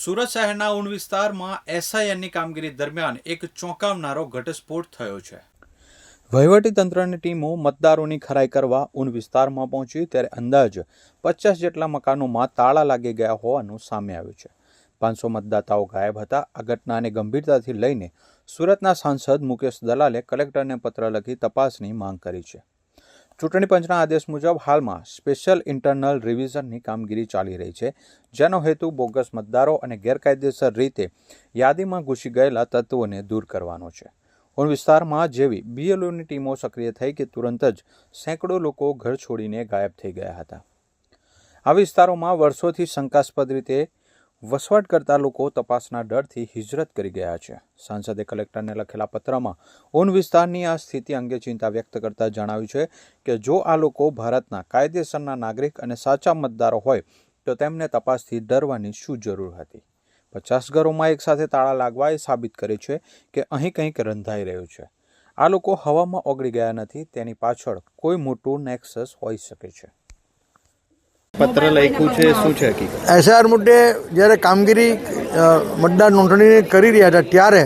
સુરત શહેરના ઉન વિસ્તારમાં એસઆઈએનની કામગીરી દરમિયાન એક ચોંકાવનારો ઘટસ્ફોટ થયો છે. વહીવટી તંત્રની ટીમો મતદારોની ખરાઈ કરવા ઉન વિસ્તારમાં પહોંચી ત્યારે અંદાજ પચાસ જેટલા મકાનોમાં તાળા લાગી ગયા હોવાનું સામે આવ્યું છે. પાંચસો મતદાતાઓ ગાયબ હતા. આ ઘટનાને ગંભીરતાથી લઈને સુરતના સાંસદ મુકેશ દલાલે કલેક્ટરને પત્ર લખી તપાસની માંગ કરી છે. ચૂંટણી પંચના આદેશ મુજબ હાલમાં સ્પેશિયલ ઇન્ટરનલ રિવિઝનની કામગીરી ચાલી રહી છે, જેનો હેતુ બોગસ મતદારો અને ગેરકાયદેસર રીતે યાદીમાં ઘૂસી ગયેલા તત્વોને દૂર કરવાનો છે. ઉન વિસ્તારમાં જેવી બીએલઓની ટીમો સક્રિય થઈ કે તુરંત જ સેંકડો લોકો ઘર છોડીને ગાયબ થઈ ગયા હતા. આ વિસ્તારોમાં વર્ષોથી શંકાસ્પદ રીતે વસવાટ કરતા લોકો તપાસના ડરથી હિજરત કરી ગયા છે. સાંસદે કલેક્ટરને લખેલા પત્રમાં ઉન વિસ્તારની આ સ્થિતિ અંગે ચિંતા વ્યક્ત કરતા જણાવ્યું છે કે જો આ લોકો ભારતના કાયદેસરના નાગરિક અને સાચા મતદારો હોય, તો તેમને તપાસથી ડરવાની શું જરૂર હતી? પચાસ ઘરોમાં એકસાથે તાળા લાગવા એ સાબિત કરે છે કે અહીં કંઈક રંધાઈ રહ્યું છે. આ લોકો હવામાં ઓગળી ગયા નથી, તેની પાછળ કોઈ મોટું નેક્સસ હોઈ શકે છે. પત્ર લખ્યું છે શું છે હકીકત? એસઆર મુદ્દે જ્યારે કામગીરી મતદાર નોંધણીની કરી રહ્યા હતા ત્યારે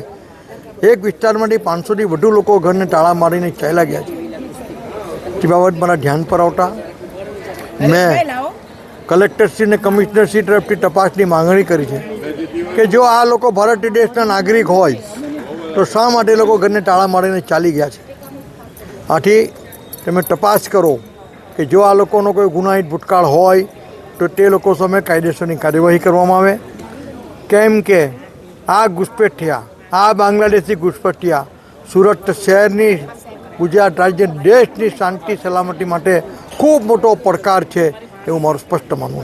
એક વિસ્તારમાંથી પાંચસોથી વધુ લોકો ઘરને તાળા મારીને ચાલ્યા ગયા છે. તે બાબત મારા ધ્યાન પર આવતા મેં કલેક્ટરશ્રી અને કમિશનરશ્રી તરફથી તપાસની માંગણી કરી છે કે જો આ લોકો ભારત દેશના નાગરિક હોય તો શા માટે લોકો ઘરને તાળા મારીને ચાલી ગયા છે? આથી તમે તપાસ કરો કે જો આ લોકોનો કોઈ ગુનાહિત ભૂતકાળ હોય, તો તે લોકો સામે કાયદેસરની કાર્યવાહી કરવામાં આવે. કેમ કે આ ઘૂસપેઠિયા, આ બાંગ્લાદેશી ઘૂસપેઠિયા સુરત શહેરની ગુજરાત રાજ્ય દેશની શાંતિ, સલામતી માટે ખૂબ મોટો પડકાર છે એવું મારું સ્પષ્ટ માનવું